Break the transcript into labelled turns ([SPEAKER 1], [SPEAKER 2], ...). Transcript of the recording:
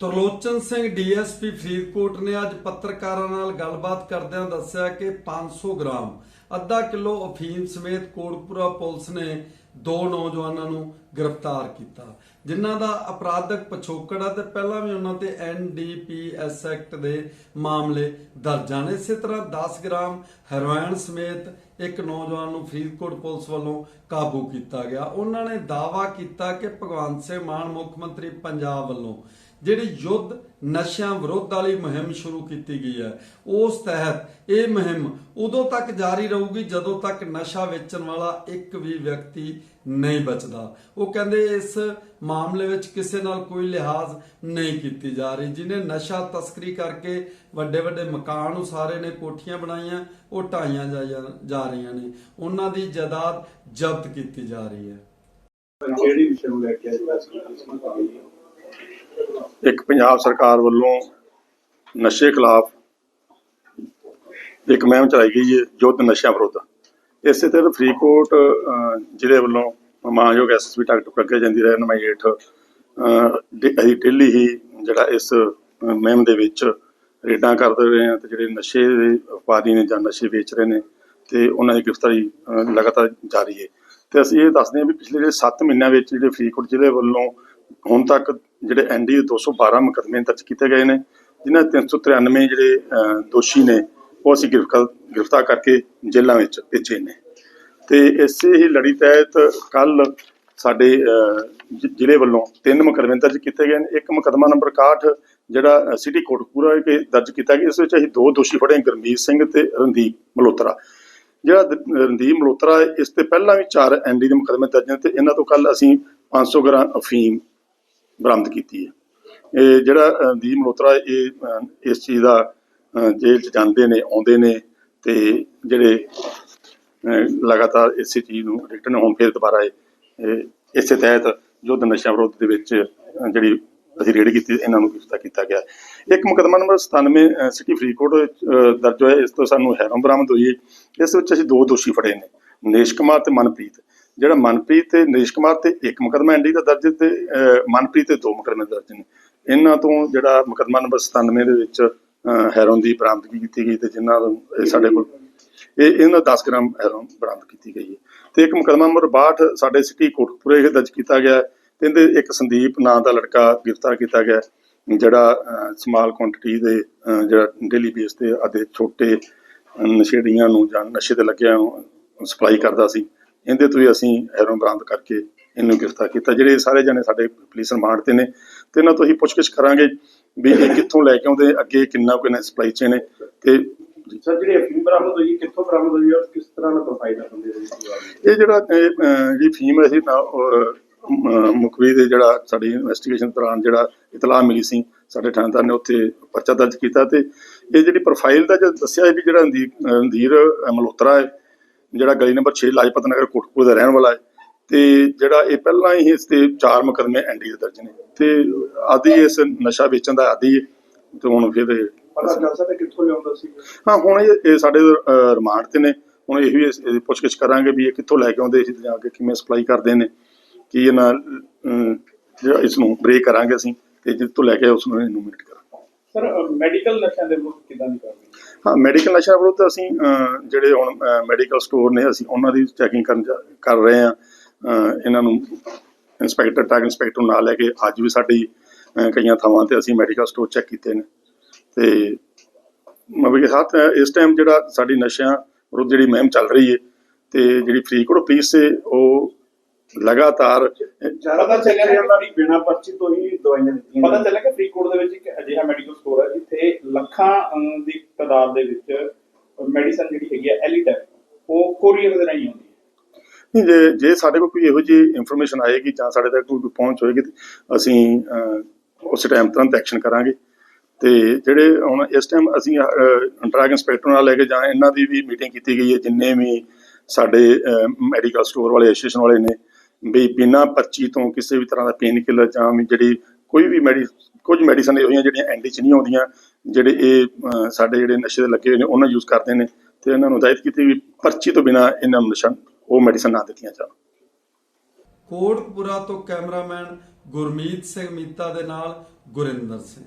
[SPEAKER 1] Tarlochan Singh DSP Faridkot ਨੇ ਅੱਜ ਪੱਤਰਕਾਰਾਂ ਨਾਲ ਗੱਲਬਾਤ ਕਰਦਿਆਂ ਦੱਸਿਆ ਕਿ 500 ਗ੍ਰਾਮ, ਅੱਧਾ ਕਿਲੋ ਅਫੀਮ ਸਮੇਤ ਕੋਟਪੁਰਾ ਪੁਲਿਸ ਨੇ ਦੋ ਨੌਜਵਾਨਾਂ ਨੂੰ ਗ੍ਰਿਫਤਾਰ ਕੀਤਾ, ਜਿਨ੍ਹਾਂ ਦਾ ਅਪਰਾਧਕ ਪਿਛੋਕੜ ਆ ਤੇ ਪਹਿਲਾਂ ਵੀ ਉਹਨਾਂ ਤੇ ਐਨਡੀਪੀਐਸ ਐਕਟ ਦੇ ਮਾਮਲੇ ਦਰਜ ਹਨ। ਇਸੇ ਤਰ੍ਹਾਂ 10 ਗ੍ਰਾਮ ਹੈਰੋਇਨ ਸਮੇਤ ਇੱਕ ਨੌਜਵਾਨ ਨੂੰ ਫਰੀਦਕੋਟ ਪੁਲਿਸ ਵੱਲੋਂ ਕਾਬੂ ਕੀਤਾ ਗਿਆ। ਉਹਨਾਂ ਨੇ ਦਾਅਵਾ ਕੀਤਾ ਕਿ ਭਗਵੰਤ ਸਿੰਘ ਮਾਨ ਮੁੱਖ ਮੰਤਰੀ ਪੰਜਾਬ ਵੱਲੋਂ ਜਿਹੜੀ ਯੁੱਧ ਨਸ਼ਿਆਂ ਵਿਰੁੱਧ ਵਾਲੀ ਮੁਹਿੰਮ ਸ਼ੁਰੂ ਕੀਤੀ ਗਈ ਹੈ, ਉਸ ਤਹਿਤ ਇਹ ਮੁਹਿੰਮ ਉਦੋਂ ਤੱਕ ਜਾਰੀ ਰਹੂਗੀ ਜਦੋਂ ਤੱਕ ਨਸ਼ਾ ਵੇਚਣ ਵਾਲਾ ਇੱਕ ਵੀ ਵਿਅਕਤੀ ਨਹੀਂ ਬਚਦਾ। ਉਹ ਕਹਿੰਦੇ ਇਸ ਮਾਮਲੇ ਵਿੱਚ ਕਿਸੇ ਨਾਲ ਕੋਈ ਲਿਹਾਜ਼ ਨਹੀਂ ਕੀਤੀ ਜਾ ਰਹੀ। ਜਿਨੇ ਨਸ਼ਾ ਤਸਕਰੀ ਕਰਕੇ ਵੱਡੇ ਵੱਡੇ ਮਕਾਨ ਉਸਾਰੇ ਨੇ, ਕੋਠੀਆਂ ਬਣਾਈਆਂ, ਉਹ ਢਾਈਆਂ ਜਾ- ਰਹੀਆਂ ਨੇ। ਉਹਨਾਂ ਦੀ ਜਾਇਦਾਦ ਜ਼ਬਤ ਕੀਤੀ ਜਾ ਰਹੀ ਹੈ।
[SPEAKER 2] ਕਿਹੜੀ ਵਿਸ਼ੇ ਨੂੰ ਲੈ ਕੇ
[SPEAKER 3] ਇੱਕ ਪੰਜਾਬ ਸਰਕਾਰ ਵੱਲੋਂ ਨਸ਼ੇ ਖਿਲਾਫ ਇੱਕ ਮਹਿਮ ਚਲਾਈ ਗਈ ਹੈ ਯੁੱਧ ਨਸ਼ਿਆਂ ਵਿਰੁੱਧ। ਇਸੇ ਤਰ੍ਹਾਂ ਫਰੀਦਕੋਟ ਜ਼ਿਲ੍ਹੇ ਵੱਲੋਂ ਮਾਨਯੋਗ ਐਸਐਸਪੀ ਡਾਕਟਰ ਪ੍ਰਗਟ ਜਾਂਦੀ ਰਹਿ ਨਮਾਈ ਹੇਠ ਡੇ- ਅਸੀਂ ਡੇਲੀ ਹੀ ਜਿਹੜਾ ਇਸ ਮਹਿਮ ਦੇ ਵਿੱਚ ਰੇਡਾਂ ਕਰਦੇ ਰਹੇ ਹਾਂ ਤੇ ਜਿਹੜੇ ਨਸ਼ੇ ਦੇ ਵਪਾਰੀ ਨੇ ਜਾਂ ਨਸ਼ੇ ਵੇਚ ਰਹੇ ਨੇ ਤੇ ਉਹਨਾਂ ਦੀ ਗ੍ਰਿਫਤਾਰੀ ਅਹ, ਲਗਾਤਾਰ ਜਾਰੀ ਹੈ। ਤੇ ਅਸੀਂ ਇਹ ਦੱਸਦੇ ਹਾਂ ਵੀ ਪਿਛਲੇ ਜਿਹੜੇ 7 ਮਹੀਨਿਆਂ ਵਿੱਚ ਜਿਹੜੇ ਫਰੀਦਕੋਟ ਜ਼ਿਲ੍ਹੇ ਵੱਲੋਂ ਹੁਣ ਤੱਕ ਜਿਹੜੇ ਐਨਡੀ 212 ਮੁਕੱਦਮੇ ਦਰਜ ਕੀਤੇ ਗਏ ਨੇ ਜਿਨ੍ਹਾਂ 'ਚ 393 ਜਿਹੜੇ ਦੋਸ਼ੀ ਨੇ ਉਹ ਅਸੀਂ ਗ੍ਰਿਫਤਾਰ ਗ੍ਰਿਫਤਾਰ ਕਰਕੇ ਜੇਲ੍ਹਾਂ ਵਿੱਚ ਭੇਜੇ ਨੇ। ਤੇ ਇਸੇ ਹੀ ਲੜੀ ਤਹਿਤ ਕੱਲ ਸਾਡੇ ਜ਼ਿਲ੍ਹੇ ਵੱਲੋਂ ਤਿੰਨ ਮੁਕੱਦਮੇ ਦਰਜ ਕੀਤੇ ਗਏ ਨੇ। ਇੱਕ ਮੁਕੱਦਮਾ ਨੰਬਰ 61 ਜਿਹੜਾ ਅਹ, ਸਿਟੀ ਕੋਟਪੂਰਾ ਕੇ ਦਰਜ ਕੀਤਾ ਗਿਆ ਇਸ ਵਿੱਚ ਅਸੀਂ ਦੋ ਦੋਸ਼ੀ ਫੜੇ ਗੁਰਮੀਤ ਸਿੰਘ ਤੇ ਰਣਦੀਪ ਮਲਹੋਤਰਾ ਜਿਹੜਾ ਰਣਦੀਪ ਮਲਹੋਤਰਾ ਹੈ, ਇਸ ਤੇ ਪਹਿਲਾਂ ਵੀ ਚਾਰ ਐਨਡੀ ਦੇ ਮੁਕੱਦਮੇ ਦਰਜ ਨੇ ਤੇ ਇਹਨਾਂ ਤੋਂ ਕੱਲ ਅਸੀਂ 500 ਗ੍ਰਾਮ ਅਫੀਮ ਬਰਾਮਦ ਕੀਤੀ ਹੈ। ਇਹ ਜਿਹੜਾ ਰਣਦੀਪ ਦੀਪ ਮਲਹੋਤਰਾ ਇਹ ਇਸ ਚੀਜ਼ ਦਾ ਜੇਲ੍ਹ ਚ ਜਾਂਦੇ ਨੇ ਆਉਂਦੇ ਨੇ ਤੇ ਜਿਹੜੇ ਲਗਾਤਾਰ ਇਸੇ ਚੀਜ਼ ਨੂੰ ਰਿਟਰਨ ਹੋਣ ਫਿਰ ਦੁਬਾਰਾ ਇਸੇ ਤਹਿਤ ਯੁੱਧ ਨਸ਼ਾ ਵਿਰੋਧ ਦੇ ਵਿੱਚ ਜਿਹੜੀ ਅਸੀਂ ਰੇਡ ਕੀਤੀ ਇਹਨਾਂ ਨੂੰ ਗ੍ਰਿਫਤਾਰ ਕੀਤਾ ਗਿਆ। ਇੱਕ ਮੁਕਦਮਾ ਨੰਬਰ 97 ਸਿਟੀ ਫਰੀਦਕੋਟ ਦਰਜ ਹੋਇਆ ਇਸ ਤੋਂ ਸਾਨੂੰ ਹੈਰੋਂ ਬਰਾਮਦ ਹੋਈ ਹੈ। ਇਸ ਵਿੱਚ ਅਸੀਂ ਦੋ ਦੋਸ਼ੀ ਫੜੇ ਨੇ ਮਨੀਸ਼ ਕੁਮਾਰ ਤੇ ਮਨਪ੍ਰੀਤ। ਜਿਹੜਾ ਮਨਪ੍ਰੀਤ ਤੇ ਨਰੇਸ਼ ਕੁਮਾਰ ਤੇ ਇੱਕ ਮੁਕਦਮਾ ਐਨਡੀ ਦਾ ਦਰਜ ਤੇ ਅਹ, ਮਨਪ੍ਰੀਤ ਤੇ ਦੋ ਮੁਕਦਮੇ ਦਰਜ ਨੇ। ਇਹਨਾਂ ਤੋਂ ਜਿਹੜਾ ਮੁਕਦਮਾ ਨੰਬਰ 97 ਦੇ ਵਿੱਚ ਹੈਰੋਨ ਦੀ ਬਰਾਮਦਗੀ ਕੀਤੀ ਗਈ ਤੇ ਜਿਨ੍ਹਾਂ ਨੂੰ ਇਹ ਸਾਡੇ ਕੋਲ ਇਹ ਇਹਨਾਂ 10 ਗ੍ਰਾਮ ਹੈਰੋਨ ਬਰਾਮਦ ਕੀਤੀ ਗਈ ਹੈ। ਤੇ ਇੱਕ ਮੁਕਦਮਾ ਨੰਬਰ 62 ਸਾਡੇ ਸਿਟੀ ਕੋਟਪੁਰੇ ਵਿੱਚ ਦਰਜ ਕੀਤਾ ਗਿਆ ਹੈ। ਤੇ ਇਹਦੇ ਇੱਕ ਸੰਦੀਪ ਨਾਂ ਦਾ ਲੜਕਾ ਗ੍ਰਿਫਤਾਰ ਕੀਤਾ ਗਿਆ ਜਿਹੜਾ ਸਮਾਲ ਕੁਆਂਟੀਟੀ ਦੇ ਜਿਹੜਾ ਡੇਲੀ ਬੇਸ ਤੇ ਅਤੇ ਛੋਟੇ ਨਸ਼ੇੜੀਆਂ ਨੂੰ ਜਾਂ ਨਸ਼ੇ ਤੇ ਲੱਗਿਆ ਸਪਲਾਈ ਕਰਦਾ ਸੀ। ਇਹਦੇ ਤੋਂ ਹੀ ਅਸੀਂ ਹੈਰੋਨ ਬਰਾਮਦ ਕਰਕੇ ਇਹਨੂੰ ਗ੍ਰਿਫਤਾਰ ਕੀਤਾ। ਜਿਹੜੇ ਸਾਰੇ ਜਣੇ ਸਾਡੇ ਪੁਲਿਸ ਰਿਮਾਂਡ ਤੇ ਨੇ, ਤੇ ਇਹਨਾਂ ਤੋਂ ਅਸੀਂ ਪੁੱਛਗਿੱਛ ਕਰਾਂਗੇ। ਵੀ ਇਹ ਕਿੱਥੋਂ ਲੈ ਕੇ ਆਉਂਦੇ ਅੱਗੇ ਕਿੰਨਾ ਕੁ ਇਹਨਾਂ ਸਪਲਾਈ ਚੇਨ ਹੈ ਤੇ
[SPEAKER 2] ਸਰ ਜਿਹੜੀ ਅਫੀਮ ਬਰਾਮਦ ਹੋਈ ਕਿੱਥੋਂ ਬਰਾਮਦ ਹੋਈ ਔਰ ਕਿਸ ਤਰ੍ਹਾਂ ਦਾ ਪ੍ਰੋਫਾਈਲ ਹੈ ਬੰਦੇ ਦਾ
[SPEAKER 3] ਇਹ ਜਿਹੜਾ ਜਿਹੜੀ ਫੀਮ ਹੈ ਸੀ ਨਾ ਉਹ, ਅਹ, ਮੁਖਬਰੀ ਦੇ ਜਿਹੜਾ ਸਾਡੀ ਇਨਵੈਸਟੀਗੇਸ਼ਨ ਦੌਰਾਨ ਜਿਹੜਾ ਇਤਲਾਹ ਮਿਲੀ ਸੀ ਸਾਡੇ ਥਾਣੇਦਾਰ ਨੇ ਉੱਥੇ ਪਰਚਾ ਦਰਜ ਕੀਤਾ ਤੇ ਇਹ ਜਿਹੜੀ ਪ੍ਰੋਫਾਈਲ ਦਾ ਜਦ ਦੱਸਿਆ ਹੈ ਵੀ ਜਿਹੜਾ ਅਹ, ਮਲਹੋਤਰਾ ਹੈ ਜਿਹੜਾ ਗਲੀ ਨੰਬਰ 6 ਲਾਜਪਤ ਨਗਰ ਕੋਟਕਪੂਰ ਦਾ ਰਹਿਣ ਵਾਲਾ ਹੈ ਤੇ ਜਿਹੜਾ ਇਹ ਪਹਿਲਾਂ ਹੀ ਇਸ ਤੇ ਚਾਰ ਮੁਕੱਦਮੇ ਐਨਡੀ ਦੇ ਦਰਜ ਨੇ ਤੇ ਆਦੀ ਇਸ ਨਸ਼ਾ ਵੇਚਣ ਦਾ ਆਦੀ ਤੇ ਹੁਣ ਫਿਰ ਇਹ-
[SPEAKER 2] ਪਤਾ ਚੱਲ ਸਕਦਾ ਕਿੱਥੋਂ ਲਿਆਉਂਦਾ ਸੀ?
[SPEAKER 3] ਹਾਂ ਹੁਣ ਇਹ ਇਹ ਸਾਡੇ ਰਿਮਾਂਡ ਤੇ ਨੇ। ਹੁਣ ਇਹ ਵੀ ਪੁੱਛਗਿੱਛ ਕਰਾਂਗੇ ਵੀ ਇਹ ਕਿੱਥੋਂ ਲੈ ਕੇ ਆਉਂਦੇ ਸੀ ਜਾਂ ਕੇ ਕਿਵੇਂ ਸਪਲਾਈ ਕਰਦੇ ਨੇ। ਕੀ ਇਹਨਾਂ ਅਮ, ਜਿਹੜਾ ਇਸ ਨੂੰ ਬ੍ਰੇਕ ਕਰਾਂਗੇ ਅਸੀਂ ਤੇ ਜਿੱਥੋਂ ਲੈ ਕੇ ਉਸ ਨੂੰ ਇਨੂਮਰੇਟ ਕਰਾਂਗੇ।
[SPEAKER 2] ਸਰ ਮੈਡੀਕਲ ਨਸ਼ਿਆਂ ਦੇ ਵਿਰੁੱਧ ਕਿਦਾਂ ਦੀ ਕਾਰਵਾਈ?
[SPEAKER 3] ਹਾਂ ਮੈਡੀਕਲ ਨਸ਼ਾ ਵਿਰੁੱਧ ਅਸੀਂ ਜਿਹੜੇ ਹੁਣ ਮੈਡੀਕਲ ਸਟੋਰ ਨੇ ਅਸੀਂ ਉਹਨਾਂ ਦੀ ਚੈਕਿੰਗ ਕਰਨ ਕਰ ਰਹੇ ਹਾਂ। ਇਹਨਾਂ ਨੂੰ ਇੰਸਪੈਕਟਰ ਟੈਗ ਇੰਸਪੈਕਟਰ ਨੂੰ ਨਾਲ ਲੈ ਕੇ ਅੱਜ ਵੀ ਸਾਡੀ ਕਈਆਂ ਥਾਵਾਂ ਤੇ ਅਸੀਂ ਮੈਡੀਕਲ ਸਟੋਰ ਚੈੱਕ ਕੀਤੇ ਨੇ। ਤੇ ਮਤਲਬ ਕਿ ਸਾਥ ਇਸ ਟਾਈਮ ਜਿਹੜਾ ਸਾਡੀ ਨਸ਼ਿਆਂ ਵਿਰੁੱਧ ਜਿਹੜੀ ਮੁਹਿੰਮ ਚੱਲ ਰਹੀ ਹੈ ਤੇ ਜਿਹੜੀ ਫਰੀਦਕੋਟ ਪੁਲਿਸ ਹੈ ਉਹ ਲਗਾਤਾਰ
[SPEAKER 2] ਪਤਾ ਚੱਲਿਆ ਕਿ ਉਹਨਾਂ ਦੀ ਬਿਨਾਂ ਪਰਚੀ ਤੋਂ ਹੀ ਦਵਾਈਆਂ ਦਿੱਤੀਆਂ ਪਤਾ ਚੱਲਿਆ ਕਿ ਫਰੀਦਕੋਟ ਦੇ ਵਿੱਚ ਇੱਕ ਅਜਿਹਾ ਮੈਡੀਕਲ ਸਟੋਰ ਹੈ ਜਿੱਥੇ ਲੱਖਾਂ ਦੀ ਤਾਦਾਦ ਦੇ ਵਿੱਚ ਮੈਡੀਸਨ ਜਿਹੜੀ ਹੈਗੀ ਹੈ ਉਹ ਕੋਰੀਅਰ ਦੇ ਰਾਹੀਂ
[SPEAKER 3] ਨਹੀਂ, ਜੇ ਜੇ ਸਾਡੇ ਕੋਲ ਕੋਈ ਇਹੋ ਜਿਹੀ ਇਨਫੋਰਮੇਸ਼ਨ ਆਏਗੀ ਜਾਂ ਸਾਡੇ ਤੱਕ ਕੋਈ ਪਹੁੰਚ ਹੋਏਗੀ ਅਸੀਂ ਉਸ ਟਾਈਮ ਤੁਰੰਤ ਐਕਸ਼ਨ ਕਰਾਂਗੇ। ਤੇ ਜਿਹੜੇ ਹੁਣ ਇਸ ਟਾਈਮ ਅਸੀਂ ਡਰੱਗ ਇੰਸਪੈਕਟਰ ਨਾਲ ਲੈ ਕੇ ਜਾਂ ਇਹਨਾਂ ਦੀ ਵੀ ਮੀਟਿੰਗ ਕੀਤੀ ਗਈ ਹੈ, ਜਿੰਨੇ ਵੀ ਸਾਡੇ ਮੈਡੀਕਲ ਸਟੋਰ ਵਾਲੇ ਐਸੋਸੀਏਸ਼ਨ ਵਾਲੇ ਨੇ, ਵੀ ਬਿਨਾਂ ਪਰਚੀ ਤੋਂ ਕਿਸੇ ਵੀ ਤਰ੍ਹਾਂ ਦਾ ਪੇਨ ਕਿਲਰ ਜਾਂ ਵੀ ਜਿਹੜੀ ਕੋਈ ਵੀ ਮੈਡੀ ਕੁਝ ਮੈਡੀਸਨ ਇਹੋ ਜਿਹੀਆਂ ਜਿਹੜੀਆਂ ਐਂਟੀ ਚ ਨਹੀਂ ਆਉਂਦੀਆਂ, ਜਿਹੜੇ ਇਹ ਸਾਡੇ ਜਿਹੜੇ ਨਸ਼ੇ ਦੇ ਲੱਗੇ ਹੋਏ ਨੇ, ਉਹਨਾਂ ਯੂਜ਼ ਕਰਦੇ ਨੇ, ਤੇ ਇਹਨਾਂ ਨੂੰ ਹਦਾਇਤ ਕੀਤੀ ਵੀ ਪਰਚੀ ਤੋਂ ਬਿਨਾਂ ਇਹਨਾਂ ਨੂੰ ਨਸ਼ਾ ਉਹ ਮੈਡੀਸਨ ਨਾ ਦਿੱਤੀਆਂ ਜਾਣ।
[SPEAKER 1] ਕੋਟਪੁਰਾ ਤੋਂ ਕੈਮਰਾਮੈਨ ਗੁਰਮੀਤ ਸਿੰਘ ਮੀਤਾ ਦੇ ਨਾਲ ਗੁਰਿੰਦਰ ਸਿੰਘ।